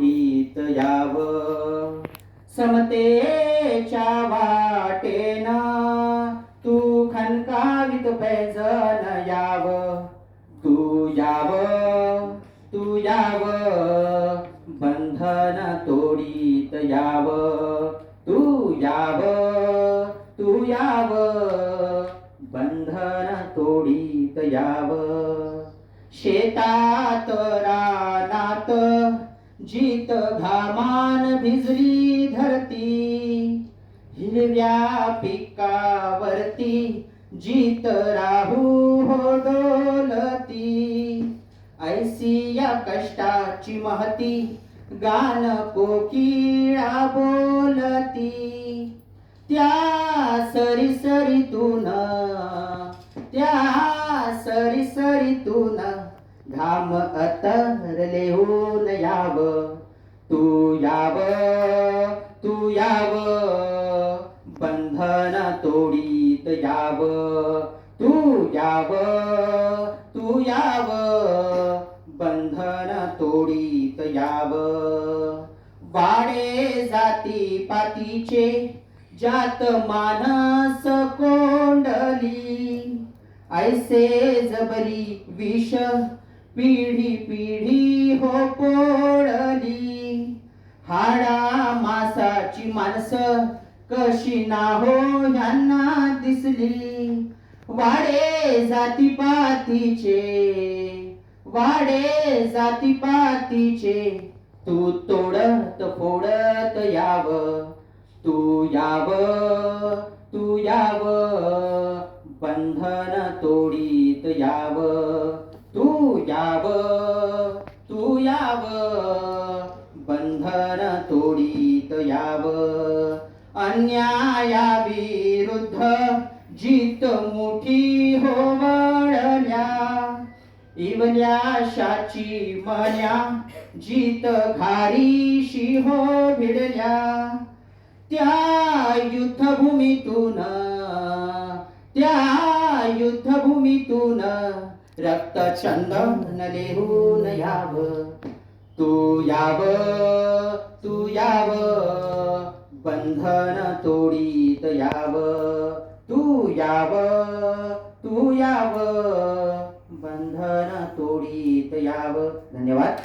पीत याव. समतेच्या वाटेन तू खनकावित पैजन याव. तू याव तू याव. बंधन तोडीत याव. तू याव तू याव. बंधन तोडीत याव. शेतात रानात जीत घामान भिजली धरती हिरव्या पिकावरती जीत राहू हो डोलती ऐसी या कष्टाची महती गान कोकिळा बोलती. त्या सरी सरीतून घाम अतरले होऊन याव. तू याव तू याव. बंधन तोडीत याव. तू याव तू याव. बंधन तोडीत याव. वाडे जाती पातीचे जात मानस कोंडली. ऐसे जबरी विष पिढी पिढी हो पोळली हाडा मासाची माणसं कशी ना हो ह्यांना दिसली. वाडे जाती पातीचे वाडे जाती पातीचे तू तोडत फोडत याव तू याव तू याव. बंधन तोडीत याव. तू याव तू याव बंधन तोडीत याव. अन्याया विरुद्ध जीत मोठी होवळल्या. इवल्याशाची मल्या जीत घारीशी हो भिडल्या त्या युद्धभूमीतून त्या युद्ध युद्धभूमीतून रक्त चंदन लेहून याव. तू याव तू याव. बंधन तोडीत याव. तू याव तू याव. बंधन तोडीत याव. धन्यवाद.